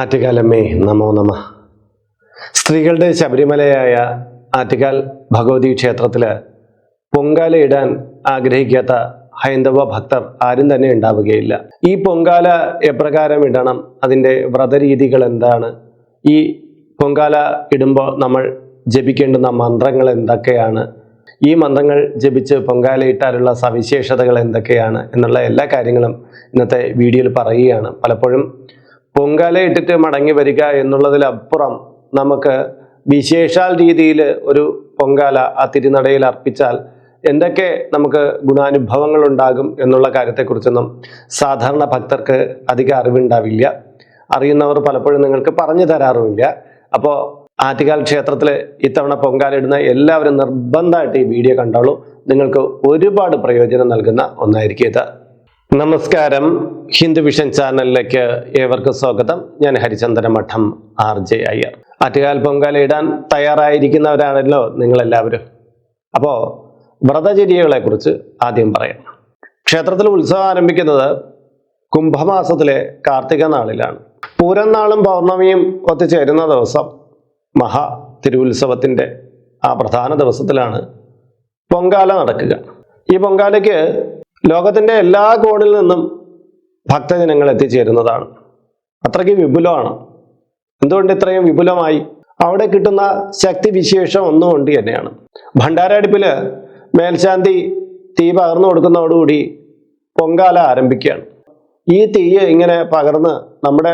ആറ്റുകാലമ്മേ നമോ നമ. സ്ത്രീകളുടെ ശബരിമലയായ ആറ്റുകാൽ ഭഗവതി ക്ഷേത്രത്തിൽ പൊങ്കാലയിടാൻ ആഗ്രഹിക്കാത്ത ഹൈന്ദവ ഭക്തർ ആരും തന്നെ ഉണ്ടാവുകയില്ല. ഈ പൊങ്കാല എപ്രകാരം ഇടണം? അതിന്റെ വ്രതരീതികൾ എന്താണ്? ഈ പൊങ്കാല ഇടുമ്പോൾ നമ്മൾ ജപിക്കേണ്ടുന്ന മന്ത്രങ്ങൾ എന്തൊക്കെയാണ്? ഈ മന്ത്രങ്ങൾ ജപിച്ച് പൊങ്കാല ഇട്ടാലുള്ള സവിശേഷതകൾ എന്തൊക്കെയാണ്? എന്നുള്ള എല്ലാ കാര്യങ്ങളും ഇന്നത്തെ വീഡിയോയിൽ പറയുകയാണ്. പലപ്പോഴും പൊങ്കാല ഇട്ടിട്ട് മടങ്ങി വരിക എന്നുള്ളതിലപ്പുറം നമുക്ക് വിശേഷാൽ രീതിയിൽ ഒരു പൊങ്കാല ആ തിരുനടയിൽ അർപ്പിച്ചാൽ എന്തൊക്കെ നമുക്ക് ഗുണാനുഭവങ്ങൾ ഉണ്ടാകും എന്നുള്ള കാര്യത്തെക്കുറിച്ചൊന്നും സാധാരണ ഭക്തർക്ക് അധികം അറിവുണ്ടാവില്ല. അറിയുന്നവർ പലപ്പോഴും നിങ്ങൾക്ക് പറഞ്ഞു തരാറുമില്ല. അപ്പോൾ ആറ്റുകാൽ ക്ഷേത്രത്തിൽ ഇത്തവണ പൊങ്കാല ഇടുന്ന എല്ലാവരും നിർബന്ധമായിട്ട് ഈ വീഡിയോ കണ്ടോളൂ. നിങ്ങൾക്ക് ഒരുപാട് പ്രയോജനം നൽകുന്ന ഒന്നായിരിക്കും ഇത്. നമസ്കാരം. ഹിന്ദു വിഷൻ ചാനലിലേക്ക് ഏവർക്കും സ്വാഗതം. ഞാൻ ഹരിചന്ദ്ര മഠം ആർ ജെ അയ്യർ. ആറ്റുകാൽ പൊങ്കാല ഇടാൻ തയ്യാറായിരിക്കുന്നവരാണല്ലോ നിങ്ങളെല്ലാവരും. അപ്പോൾ വ്രതചര്യകളെ കുറിച്ച് ആദ്യം പറയാം. ക്ഷേത്രത്തിൽ ഉത്സവം ആരംഭിക്കുന്നത് കുംഭമാസത്തിലെ കാർത്തിക നാളിലാണ്. പൂരം നാളും പൗർണമിയും ഒത്തുചേരുന്ന ദിവസം മഹാ തിരുവുത്സവത്തിന്റെ ആ പ്രധാന ദിവസത്തിലാണ് പൊങ്കാല നടക്കുക. ഈ പൊങ്കാലയ്ക്ക് ലോകത്തിന്റെ എല്ലാ കോണിൽ നിന്നും ഭക്തജനങ്ങൾ എത്തിച്ചേരുന്നതാണ്. അത്രയ്ക്ക് വിപുലമാണ്. എന്തുകൊണ്ട് ഇത്രയും വിപുലമായി? അവിടെ കിട്ടുന്ന ശക്തി വിശേഷം ഒന്നുകൊണ്ട് തന്നെയാണ്. ഭണ്ഡാരടുപ്പിൽ മേൽശാന്തി തീ പകർന്നു കൊടുക്കുന്നതോടുകൂടി പൊങ്കാല ആരംഭിക്കുകയാണ്. ഈ തീ ഇങ്ങനെ പകർന്ന് നമ്മുടെ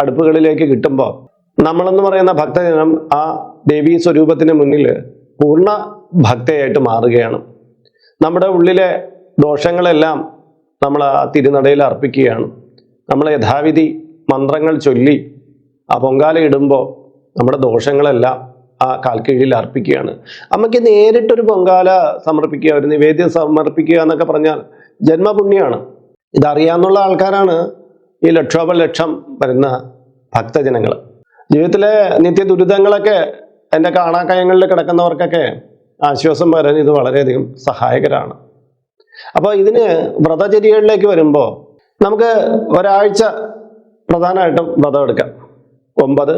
അടുപ്പുകളിലേക്ക് കിട്ടുമ്പോൾ നമ്മളെന്ന് പറയുന്ന ഭക്തജനം ആ ദേവീ സ്വരൂപത്തിന് മുന്നിൽ പൂർണ ഭക്തയായിട്ട് മാറുകയാണ്. നമ്മുടെ ഉള്ളിലെ ദോഷങ്ങളെല്ലാം നമ്മൾ ആ തിരുനടയിൽ അർപ്പിക്കുകയാണ്. നമ്മൾ യഥാവിധി മന്ത്രങ്ങൾ ചൊല്ലി ആ പൊങ്കാല ഇടുമ്പോൾ നമ്മുടെ ദോഷങ്ങളെല്ലാം ആ കാൽക്കീഴിൽ അർപ്പിക്കുകയാണ്. അമ്മയ്ക്ക് നേരിട്ടൊരു പൊങ്കാല സമർപ്പിക്കുക ഒരു നിവേദ്യം സമർപ്പിക്കുക എന്നൊക്കെ പറഞ്ഞാൽ ജന്മപുണ്യമാണ് ഇതറിയാമെന്നുള്ള ആൾക്കാരാണ് ഈ ലക്ഷോപലക്ഷം വരുന്ന ഭക്തജനങ്ങൾ. ജീവിതത്തിലെ നിത്യ ദുരിതങ്ങളൊക്കെ എന്റെ കാണാക്കയങ്ങളിൽ കിടക്കുന്നവർക്കൊക്കെ ആശ്വാസം വരാൻ ഇത് വളരെയധികം സഹായകരമാണ് അപ്പോൾ ഇതിന് വ്രതചര്യകളിലേക്ക് വരുമ്പോൾ നമുക്ക് ഒരാഴ്ച പ്രധാനമായിട്ടും വ്രതം എടുക്കാം. ഒമ്പത്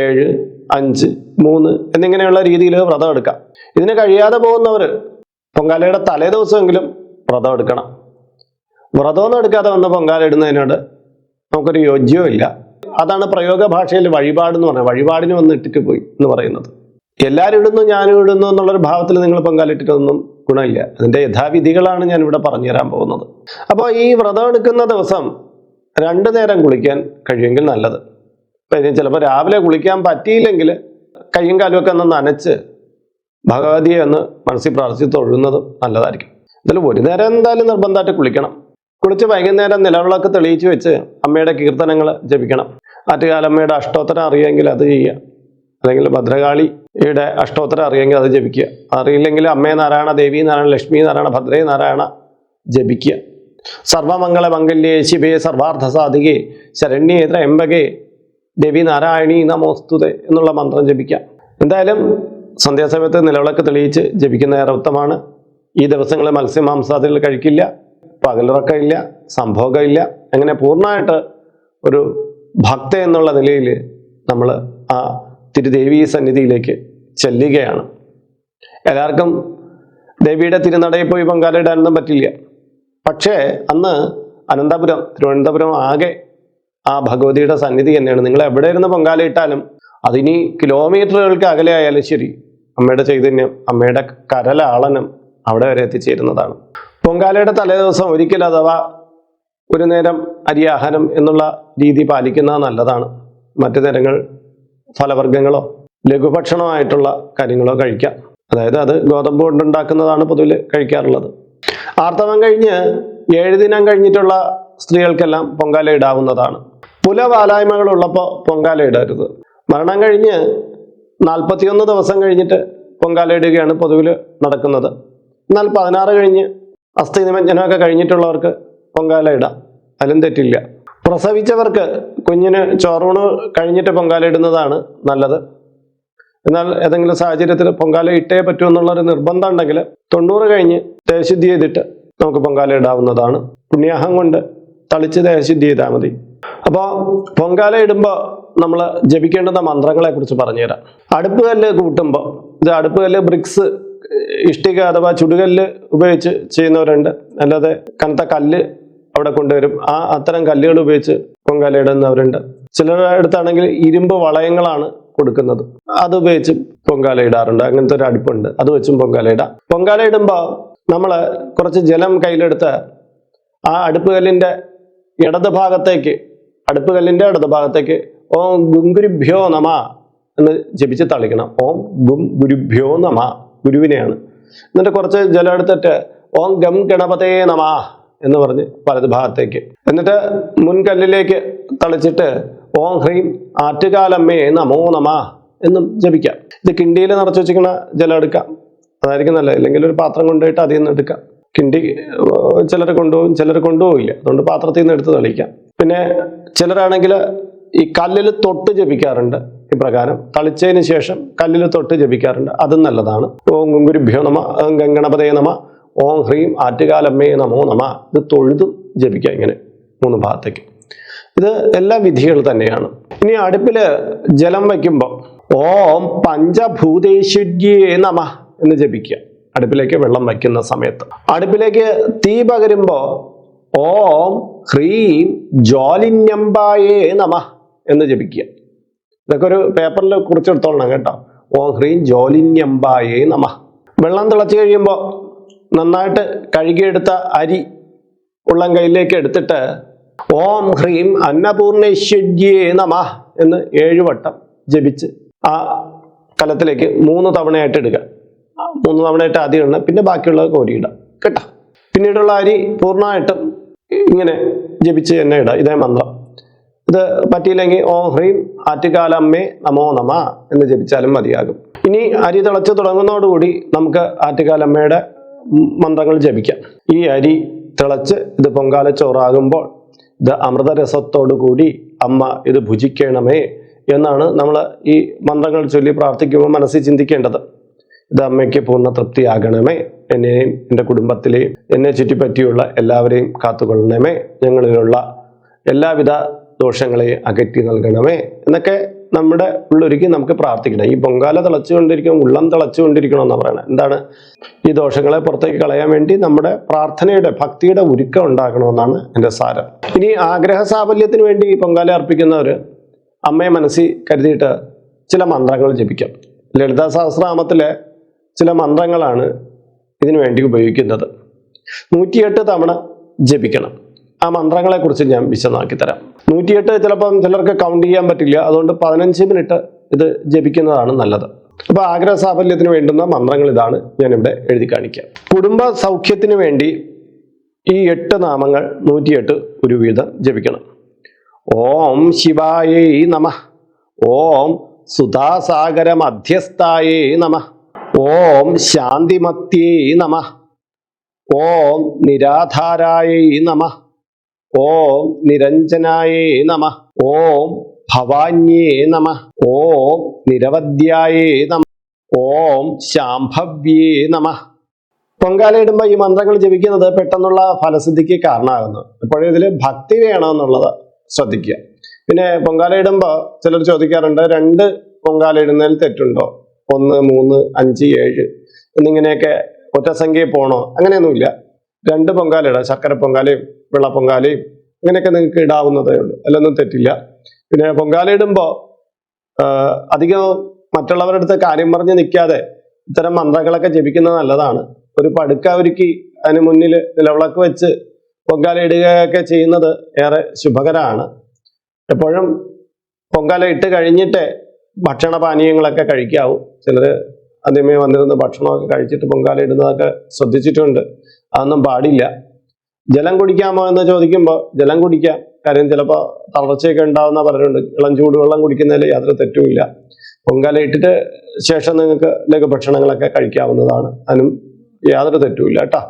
ഏഴ് അഞ്ച് മൂന്ന് എന്നിങ്ങനെയുള്ള രീതിയിൽ വ്രതം എടുക്കാം. ഇതിന് കഴിയാതെ പോകുന്നവർ പൊങ്കാലയുടെ തലേ ദിവസമെങ്കിലും വ്രതം എടുക്കണം. വ്രതമൊന്നും എടുക്കാതെ വന്ന പൊങ്കാല ഇടുന്നതിനോട് നമുക്കൊരു യോജ്യവും ഇല്ല അതാണ് പ്രയോഗ ഭാഷയിൽ വഴിപാട് എന്ന് പറയുന്നത് വഴിപാടിന് വന്ന് ഇട്ടിട്ട് പോയി എന്ന് പറയുന്നത്. എല്ലാവരും ഇടുന്നു ഞാനും ഇടുന്നു എന്നുള്ളൊരു ഭാവത്തിൽ നിങ്ങൾ പങ്കാളിട്ടിട്ടൊന്നും ഗുണമില്ല. അതിന്റെ യഥാവിധികളാണ് ഞാൻ ഇവിടെ പറഞ്ഞു തരാൻ പോകുന്നത്. അപ്പോൾ ഈ വ്രതം എടുക്കുന്ന ദിവസം രണ്ടു നേരം കുളിക്കാൻ കഴിയുമെങ്കിൽ നല്ലത്. ഇപ്പം ഇനി ചിലപ്പോൾ രാവിലെ കുളിക്കാൻ പറ്റിയില്ലെങ്കിൽ കയ്യും കാലുമൊക്കെ ഒന്ന് നനച്ച് ഭഗവതിയെ ഒന്ന് മനസ്സിൽ പ്രാർത്ഥിച്ച് തൊഴുന്നതും നല്ലതായിരിക്കും. ഇതിൽ ഒരു നേരം എന്തായാലും നിർബന്ധമായിട്ട് കുളിക്കണം. കുളിച്ച് വൈകുന്നേരം നിലവിളക്ക് തെളിയിച്ച് വെച്ച് അമ്മയുടെ കീർത്തനങ്ങൾ ജപിക്കണം. ആറ്റുകാലമ്മയുടെ അഷ്ടോത്തരം അറിയാമെങ്കിൽ അത് ചെയ്യുക. അല്ലെങ്കിൽ ഭദ്രകാളിയുടെ അഷ്ടോത്തരം അറിയെങ്കിൽ അത് ജപിക്കുക. അറിയില്ലെങ്കിൽ അമ്മേ നാരായണ ദേവി നാരായണ ലക്ഷ്മി നാരായണ ഭദ്രേ നാരായണ ജപിക്കുക. സർവമംഗള മംഗല്യേ ശിവേ സർവാർത്ഥ സാധികേ ശരണ്യേ ത്രയംബകേ ദേവി നാരായണി നമോസ്തുതേ എന്നുള്ള മന്ത്രം ജപിക്കാം എന്തായാലും സന്ധ്യാസമയത്ത് നിലവിളക്ക് തെളിയിച്ച് ജപിക്കുന്ന ഏറെ ഉത്തമാണ് ഈ ദിവസങ്ങളിൽ മത്സ്യമാംസാദികൾ കഴിക്കില്ല പകലുറക്കമില്ല സംഭോഗമില്ല. അങ്ങനെ പൂർണമായിട്ട് ഒരു ഭക്ത എന്നുള്ള നിലയിൽ നമ്മൾ ആ തിരുദേവീ സന്നിധിയിലേക്ക് ചെല്ലുകയാണ്. എല്ലാവർക്കും ദേവിയുടെ തിരുനടയിൽ പോയി പങ്കാളിടാനൊന്നും പറ്റില്ല. പക്ഷേ അന്ന് അനന്തപുരം തിരുവനന്തപുരം ആകെ ആ ഭഗവതിയുടെ സന്നിധി തന്നെയാണ്. നിങ്ങൾ എവിടെ ഇരുന്ന് പങ്കാളിയിട്ടാലും അതിനി കിലോമീറ്ററുകൾക്ക് അകലെ ആയാലും ശരി അമ്മയുടെ ചൈതന്യം അമ്മയുടെ കരലാളനം അവിടെ വരെ എത്തിച്ചേരുന്നതാണ്. പൊങ്കാലയുടെ തലേദിവസം ഒരിക്കൽ അഥവാ ഒരു നേരം അരിയാഹാരം എന്നുള്ള രീതി പാലിക്കുന്നത് നല്ലതാണ്. മറ്റു നേരങ്ങൾ ഫലവർഗങ്ങളോ ലഘുഭക്ഷണമായിട്ടുള്ള കാര്യങ്ങളോ കഴിക്കാം. അതായത് അത് ഗോതമ്പ് കൊണ്ടുണ്ടാക്കുന്നതാണ് പൊതുവിൽ കഴിക്കാറുള്ളത്. ആർത്തവം കഴിഞ്ഞ് ഏഴ് ദിനം കഴിഞ്ഞിട്ടുള്ള സ്ത്രീകൾക്കെല്ലാം പൊങ്കാല ഇടാവുന്നതാണ്. പുലവാലായ്മകൾ ഉള്ളപ്പോൾ പൊങ്കാല ഇടരുത്. മരണം കഴിഞ്ഞ് നാൽപ്പത്തിയൊന്ന് ദിവസം കഴിഞ്ഞിട്ട് പൊങ്കാല ഇടുകയാണ് പൊതുവിൽ നടക്കുന്നത്. എന്നാൽ പതിനാറ് കഴിഞ്ഞ് അസ്ഥി നിമജ്ജനമൊക്കെ കഴിഞ്ഞിട്ടുള്ളവർക്ക് പൊങ്കാല ഇടാം. അതിലും തെറ്റില്ല. പ്രസവിച്ചവർക്ക് കുഞ്ഞിന് ചോറൂണ് കഴിഞ്ഞിട്ട് പൊങ്കാല ഇടുന്നതാണ് നല്ലത്. എന്നാൽ ഏതെങ്കിലും സാഹചര്യത്തിൽ പൊങ്കാല ഇട്ടേ പറ്റൂ എന്നുള്ളൊരു നിർബന്ധം ഉണ്ടെങ്കിൽ തൊണ്ണൂറ് കഴിഞ്ഞ് ദേഹശുദ്ധി ചെയ്തിട്ട് നമുക്ക് പൊങ്കാല ഇടാവുന്നതാണ്. പുണ്യാഹം കൊണ്ട് തളിച്ച് ദേഹശുദ്ധി ചെയ്താൽ മതി. അപ്പോൾ പൊങ്കാല ഇടുമ്പോൾ നമ്മൾ ജപിക്കേണ്ടുന്ന മന്ത്രങ്ങളെ കുറിച്ച് പറഞ്ഞുതരാം. അടുപ്പ് കല്ല് കൂട്ടുമ്പോൾ ഇത് അടുപ്പ് കല്ല് ബ്രിക്സ് ഇഷ്ടിക അഥവാ ചുടുകല്ല് ഉപയോഗിച്ച് ചെയ്യുന്നവരുണ്ട്. അല്ലാതെ കനത്ത കല്ല് അവിടെ കൊണ്ടുവരും. ആ അത്തരം കല്ലുകൾ ഉപയോഗിച്ച് പൊങ്കാല ഇടുന്നവരുണ്ട്. ചിലരുടെ അടുത്താണെങ്കിൽ ഇരുമ്പ് വളയങ്ങളാണ് കൊടുക്കുന്നത്. അത് ഉപയോഗിച്ചും പൊങ്കാല ഇടാറുണ്ട്. അങ്ങനത്തെ ഒരു അടുപ്പുണ്ട്. അത് വെച്ചും പൊങ്കാല ഇടാം. പൊങ്കാല ഇടുമ്പോൾ നമ്മൾ കുറച്ച് ജലം കയ്യിലെടുത്ത് ആ അടുപ്പുകല്ലിന്റെ ഇടത് ഭാഗത്തേക്ക് അടുപ്പുകല്ലിന്റെ ഇടത് ഭാഗത്തേക്ക് ഓം ഗും ഗുരുഭ്യോ നമ എന്ന് ജപിച്ച് തളിക്കണം. ഓം ഗും ഗുരുഭ്യോ നമ ഗുരുവിനെയാണ്. എന്നിട്ട് കുറച്ച് ജലം എടുത്തിട്ട് ഓം ഗം ഗണപതേ നമ എന്ന് പറഞ്ഞ് വലത് ഭാഗത്തേക്ക് എന്നിട്ട് മുൻകല്ലിലേക്ക് തളിച്ചിട്ട് ഓം ഹ്രീം ആറ്റുകാലമ്മേ നമോ നമ എന്നും ജപിക്കാം. ഇത് കിണ്ടിയിൽ നിറച്ച് വെച്ചിരിക്കുന്ന ജലം എടുക്കാം. അതായിരിക്കും നല്ലത്. ഇല്ലെങ്കിൽ ഒരു പാത്രം കൊണ്ടുപോയിട്ട് അതിൽ നിന്ന് എടുക്കാം. കിണ്ടി ചിലർ കൊണ്ടുപോകും ചിലർ കൊണ്ടുപോകില്ല അതുകൊണ്ട് പാത്രത്തിൽ നിന്ന് എടുത്ത് തെളിക്കാം പിന്നെ ചിലരാണെങ്കിൽ ഈ കല്ലിൽ തൊട്ട് ജപിക്കാറുണ്ട് ഇപ്രകാരം തളിച്ചതിന് ശേഷം കല്ലിൽ തൊട്ട് ജപിക്കാറുണ്ട്. അതും നല്ലതാണ്. ഓം ഗുരുഭ്യോ നമ ഗംഗണപതേ നമ ഓം ഹ്രീം ആറ്റുകാലമ്മേ നമോ നമ. ഇത് തൊഴുതും ജപിക്കാം ഇങ്ങനെ മൂന്ന് ഭാഗത്തേക്ക്. ഇത് എല്ലാ വിധികൾ തന്നെയാണ്. ഇനി അടുപ്പിൽ ജലം വയ്ക്കുമ്പോൾ ഓം പഞ്ചഭൂതേശ്വര്യേ നമ എന്ന് ജപിക്കുക. അടുപ്പിലേക്ക് വെള്ളം വയ്ക്കുന്ന സമയത്ത്. അടുപ്പിലേക്ക് തീ പകരുമ്പോൾ ഓം ഹ്രീം ജ്വാലിന്യമ്പായേ നമ എന്ന് ജപിക്കുക. ഇതൊക്കെ ഒരു പേപ്പറിൽ കുറിച്ചെടുത്തോളണം കേട്ടോ. ഓം ഹ്രീം ജ്വാലിന്യമ്പായേ നമ. വെള്ളം തിളച്ച് കഴിയുമ്പോൾ നന്നായിട്ട് കഴുകിയെടുത്ത അരി ഉള്ളം കയ്യിലേക്ക് എടുത്തിട്ട് ഓം ഹ്രീം അന്നപൂർണേശ്വര്യേ നമ എന്ന് ഏഴ് വട്ടം ജപിച്ച് ആ കലത്തിലേക്ക് മൂന്ന് തവണയായിട്ട് എടുക്കുക മൂന്ന് തവണയായിട്ട് ആദ്യം ഇടണം പിന്നെ ബാക്കിയുള്ളത് കോരിയിടാം കേട്ടോ? പിന്നീടുള്ള അരി പൂർണമായിട്ടും ഇങ്ങനെ ജപിച്ച് തന്നെ ഇടുക. ഇതേ മന്ത്രം. ഇത് പറ്റിയില്ലെങ്കിൽ ഓം ഹ്രീം ആറ്റുകാലമ്മേ നമോ നമ എന്ന് ജപിച്ചാലും മതിയാകും. ഇനി അരി തിളച്ച് തുടങ്ങുന്നതോടുകൂടി നമുക്ക് ആറ്റുകാലമ്മയുടെ മന്ത്രങ്ങൾ ജപിക്കാം. ഈ അരി തിളച്ച് ഇത് പൊങ്കാല ചോറാകുമ്പോൾ ഇത് അമൃതരസത്തോടു കൂടി അമ്മ ഇത് ഭുജിക്കണമേ എന്നാണ് നമ്മൾ ഈ മന്ത്രങ്ങൾ ചൊല്ലി പ്രാർത്ഥിക്കുമ്പോൾ മനസ്സിൽ ചിന്തിക്കേണ്ടത്. ഇത് അമ്മയ്ക്ക് പൂർണ തൃപ്തിയാകണമേ. എന്നെയും എന്റെ കുടുംബത്തിലെയും എന്നെ ചുറ്റിപ്പറ്റിയുള്ള എല്ലാവരെയും കാത്തുകൊള്ളണമേ. ഞങ്ങളിലുള്ള എല്ലാവിധ ദോഷങ്ങളെയും അകറ്റി നൽകണമേ എന്നൊക്കെ നമ്മുടെ ഉള്ളൊരുക്കി നമുക്ക് പ്രാർത്ഥിക്കണം ഈ പൊങ്കാല തിളച്ചുകൊണ്ടിരിക്കണം ഉള്ളം തിളച്ചുകൊണ്ടിരിക്കണം എന്നാണ് പറയുന്നത് എന്താണ്? ഈ ദോഷങ്ങളെ പുറത്തേക്ക് കളയാൻ വേണ്ടി നമ്മുടെ പ്രാർത്ഥനയുടെ ഭക്തിയുടെ ഉരുക്കം ഉണ്ടാക്കണമെന്നാണ് എന്റെ സാരം. ഇനി ആഗ്രഹ സാഫല്യത്തിന് വേണ്ടി ഈ പൊങ്കാല അർപ്പിക്കുന്നവർ അമ്മയെ മനസ്സിൽ കരുതിയിട്ട് ചില മന്ത്രങ്ങൾ ജപിക്കാം. ലളിതാ സഹസ്രനാമത്തിലെ ചില മന്ത്രങ്ങളാണ് ഇതിനു വേണ്ടി ഉപയോഗിക്കുന്നത്. നൂറ്റിയെട്ട് തവണ ജപിക്കണം. ആ മന്ത്രങ്ങളെക്കുറിച്ച് ഞാൻ വിശദമാക്കി തരാം. നൂറ്റിയെട്ട് ചിലപ്പം ചിലർക്ക് കൗണ്ട് ചെയ്യാൻ പറ്റില്ല. അതുകൊണ്ട് പതിനഞ്ച് മിനിറ്റ് ഇത് ജപിക്കുന്നതാണ് നല്ലത്. അപ്പോൾ ആഗ്രഹ സാഫല്യത്തിന് വേണ്ടുന്ന മന്ത്രങ്ങൾ ഇതാണ് ഞാനിവിടെ എഴുതി കാണിക്കാം. കുടുംബ സൗഖ്യത്തിന് വേണ്ടി ഈ എട്ട് നാമങ്ങൾ നൂറ്റിയെട്ട് ഒരു വീതം ജപിക്കണം. ഓം ശിവായേ നമ. ഓം സുധാസാഗര മധ്യസ്ഥായേ നമ. ഓം ശാന്തിമത്യേ നമ. ഓം നിരാധാരായേ നമ. ഓം നിരഞ്ജനായേ നമ. ഓം ഭവാന്യേ നമ. ഓം നിരവധ്യായേ നമ. ഓം ശാംഭവ്യേ നമ. പൊങ്കാലയിടുമ്പോൾ ഈ മന്ത്രങ്ങൾ ജപിക്കുന്നത് പെട്ടെന്നുള്ള ഫലസിദ്ധിക്ക് കാരണമാകുന്നു. അപ്പോഴും ഇതിൽ ഭക്തി വേണമെന്നുള്ളത് ശ്രദ്ധിക്കുക. പിന്നെ പൊങ്കാലയിടുമ്പോൾ ചിലർ ചോദിക്കാറുണ്ട് രണ്ട് പൊങ്കാലയിടുന്നതിൽ തെറ്റുണ്ടോ? ഒന്ന് മൂന്ന് അഞ്ച് ഏഴ്. എന്നിങ്ങനെയൊക്കെ ഒറ്റസംഖ്യയിൽ പോണോ? അങ്ങനെയൊന്നുമില്ല. രണ്ട് പൊങ്കാലയിടാം. ശർക്കര പൊങ്കാലയും വെള്ള പൊങ്കാലയും ഇങ്ങനെയൊക്കെ നിങ്ങൾക്ക് ഇടാവുന്നതേ ഉള്ളൂ. അതിലൊന്നും തെറ്റില്ല. പിന്നെ പൊങ്കാല ഇടുമ്പോൾ അധികം മറ്റുള്ളവരുടെ അടുത്ത് കാര്യം പറഞ്ഞ് നിൽക്കാതെ ഇത്തരം മന്ത്രങ്ങളൊക്കെ ജപിക്കുന്നത് നല്ലതാണ്. ഒരു പടുക്ക ഒരുക്കി അതിന് മുന്നിൽ നിലവിളക്ക് വെച്ച് പൊങ്കാല ഇടുകയൊക്കെ ചെയ്യുന്നത് ഏറെ ശുഭകരമാണ്. എപ്പോഴും പൊങ്കാല ഇട്ട് കഴിഞ്ഞിട്ട് ഭക്ഷണ പാനീയങ്ങളൊക്കെ കഴിക്കാവൂ. ചിലർ ആദ്യമേ വന്നിരുന്ന് ഭക്ഷണമൊക്കെ കഴിച്ചിട്ട് പൊങ്കാല ഇടുന്നതൊക്കെ ശ്രദ്ധിച്ചിട്ടുണ്ട്. അതൊന്നും പാടില്ല. ജലം കുടിക്കാമോ എന്ന് ചോദിക്കുമ്പോൾ ജലം കുടിക്കാം. കാര്യം ചിലപ്പോൾ തളർച്ചയൊക്കെ ഉണ്ടാവുന്ന പലരുണ്ട്. ഇളം ചൂടുവെള്ളം കുടിക്കുന്നതിൽ യാതൊരു തെറ്റുമില്ല. പൊങ്കാല ഇട്ടിട്ട് ശേഷം നിങ്ങൾക്ക് ലഘുഭക്ഷണങ്ങളൊക്കെ കഴിക്കാവുന്നതാണ്. അതിനും യാതൊരു തെറ്റുമില്ല കേട്ടോ.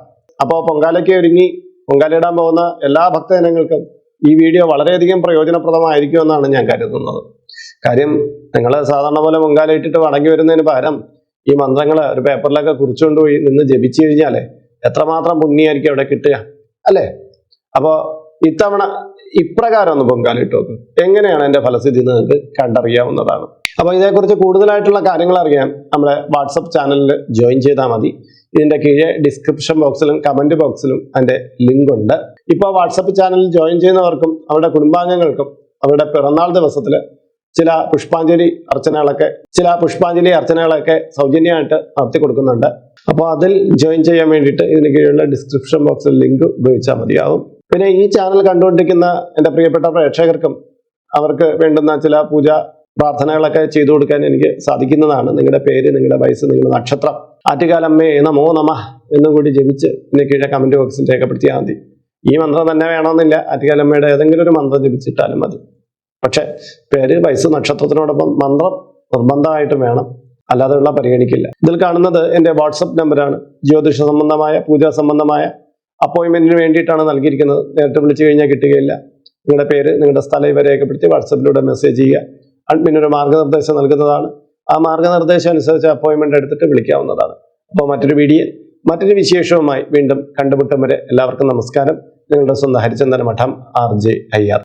അപ്പോൾ പൊങ്കാലയ്ക്ക് ഒരുങ്ങി പൊങ്കാലയിടാൻ പോകുന്ന എല്ലാ ഭക്തജനങ്ങൾക്കും ഈ വീഡിയോ വളരെയധികം പ്രയോജനപ്രദമായിരിക്കുമെന്നാണ് ഞാൻ കരുതുന്നത്. കാര്യം നിങ്ങൾ സാധാരണ പോലെ പൊങ്കാല ഇട്ടിട്ട് മടങ്ങി വരുന്നതിന് പകരം ഈ മന്ത്രങ്ങൾ ഒരു പേപ്പറിലൊക്കെ കുറിച്ചുകൊണ്ടുപോയി നിന്ന് ജപിച്ചു കഴിഞ്ഞാലേ എത്രമാത്രം പുണ്യമായിരിക്കും അവിടെ കിട്ടുക. അല്ലേ? അപ്പോൾ ഇത്തവണ ഇപ്രകാരം ഒന്ന് പൊങ്കാലിട്ട് നോക്കും. എങ്ങനെയാണ് എന്റെ ഫലസ്ഥിതി നിങ്ങൾക്ക് കണ്ടറിയാവുന്നതാണ്. അപ്പോൾ ഇതേക്കുറിച്ച് കൂടുതലായിട്ടുള്ള കാര്യങ്ങൾ അറിയാൻ നമ്മളെ വാട്സപ്പ് ചാനലിൽ ജോയിൻ ചെയ്താൽ മതി. ഇതിന്റെ കീഴെ ഡിസ്ക്രിപ്ഷൻ ബോക്സിലും കമന്റ് ബോക്സിലും അതിന്റെ ലിങ്ക് ഉണ്ട് ഇപ്പോൾ വാട്സപ്പ് ചാനലിൽ ജോയിൻ ചെയ്യുന്നവർക്കും അവരുടെ കുടുംബാംഗങ്ങൾക്കും അവരുടെ പിറന്നാൾ ദിവസത്തിൽ ചില പുഷ്പാഞ്ജലി അർച്ചനകളൊക്കെ ചില പുഷ്പാഞ്ജലി അർച്ചനകളൊക്കെ സൗജന്യമായിട്ട് നടത്തി കൊടുക്കുന്നുണ്ട്. അപ്പോൾ അതിൽ ജോയിൻ ചെയ്യാൻ വേണ്ടിയിട്ട് ഇതിന് കീഴിലുള്ള ഡിസ്ക്രിപ്ഷൻ ബോക്സിൽ ലിങ്ക് ഉപയോഗിച്ചാൽ മതിയാവും. പിന്നെ ഈ ചാനൽ കണ്ടുകൊണ്ടിരിക്കുന്ന എന്റെ പ്രിയപ്പെട്ട പ്രേക്ഷകർക്കും അവർക്ക് വേണ്ടുന്ന ചില പൂജ പ്രാർത്ഥനകളൊക്കെ ചെയ്തു കൊടുക്കാൻ എനിക്ക് സാധിക്കുന്നതാണ്. നിങ്ങളുടെ പേര് നിങ്ങളുടെ വയസ്സ് നിങ്ങളുടെ നക്ഷത്രം ആറ്റുകാലമ്മേ നമോ നമ എന്നും കൂടി ജപിച്ച് ഇതിന് കീഴെ കമന്റ് ബോക്സിൽ രേഖപ്പെടുത്തിയാൽ മതി. ഈ മന്ത്രം തന്നെ വേണമെന്നില്ല. ആറ്റുകാലമ്മയുടെ ഏതെങ്കിലും ഒരു മന്ത്രം ജപിച്ചിട്ടാലും മതി. പക്ഷെ പേര് വയസ്സ് നക്ഷത്രത്തിനോടൊപ്പം മന്ത്രം നിർബന്ധമായിട്ടും വേണം. അല്ലാതെയുള്ള പരിഗണിക്കില്ല. ഇതിൽ കാണുന്നത് എന്റെ വാട്സപ്പ് നമ്പറാണ്. ജ്യോതിഷ സംബന്ധമായ പൂജാ സംബന്ധമായ അപ്പോയിൻമെന്റിന് വേണ്ടിയിട്ടാണ് നൽകിയിരിക്കുന്നത്. നേരത്തെ വിളിച്ചു കഴിഞ്ഞാൽ കിട്ടുകയില്ല. നിങ്ങളുടെ പേര് നിങ്ങളുടെ സ്ഥലം ഇവ രേഖപ്പെടുത്തി വാട്സപ്പിലൂടെ മെസ്സേജ് ചെയ്യുക. അഡ്മിൻ ഒരു മാർഗനിർദ്ദേശം നൽകുന്നതാണ്. ആ മാർഗനിർദ്ദേശം അനുസരിച്ച് അപ്പോയിൻമെന്റ് എടുത്തിട്ട് വിളിക്കാവുന്നതാണ്. അപ്പോൾ മറ്റൊരു വീഡിയോ മറ്റൊരു വിശേഷവുമായി വീണ്ടും കണ്ടുമുട്ടും വരെ എല്ലാവർക്കും നമസ്കാരം. നിങ്ങളുടെ സ്വന്തം ഹരിചന്ദന മഠം ആർ ജെ അയ്യാർ.